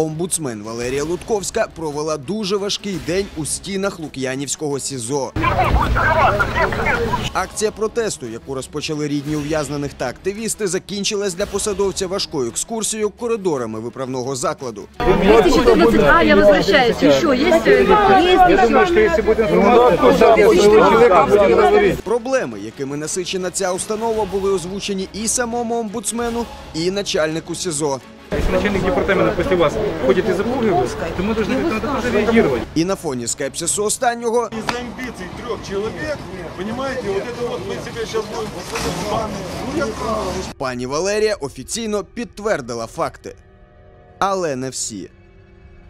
Омбудсмен Валерія Лутковська провела дуже важкий день у стінах Лук'янівського СІЗО. Акція протесту, яку розпочали рідні ув'язнених та активісти, закінчилась для посадовця важкою екскурсією коридорами виправного закладу. 214А, я возвращаюсь. Еще есть? Я думаю, что если будет информация, то сам своего человека будет говорить. Проблеми, якими насичена ця установа, були озвучені і самому омбудсмену, і начальнику СІЗО. Если начальник департамента после вас ходит и запугивает, то мы должны как-то на это тоже реагировать. І на фоні скепсису останнього Из-за амбиций трех человек, понимаете, вот это вот мы себе сейчас будем... Ну, я прав. пані Валерія офіційно підтвердила факти. Але не всі.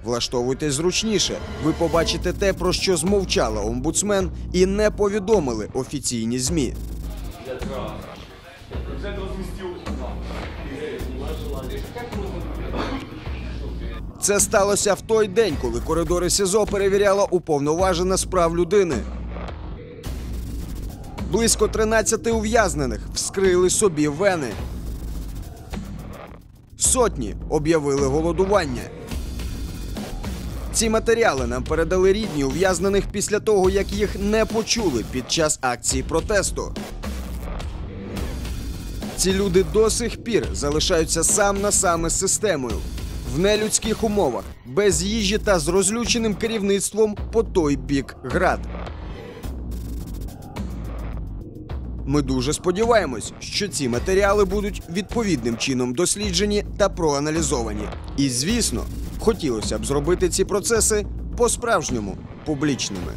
Влаштовуйтесь зручніше. Ви побачите те, про що змовчала омбудсмен, і не повідомили офіційні ЗМІ. Це сталося в той день, коли коридори СІЗО перевіряла уповноважена з прав людини. Близько 13 ув'язнених вскрили собі вени. Сотні об'явили голодування. Ці матеріали нам передали рідні ув'язнених після того, як їх не почули під час акції протесту. Ці люди до сих пір залишаються сам на саме з системою в нелюдських умовах, без їжі та з розлюченим керівництвом по той бік град. Ми дуже сподіваємось, що ці матеріали будуть відповідним чином досліджені та проаналізовані. І звісно, хотілося б зробити ці процеси по-справжньому публічними.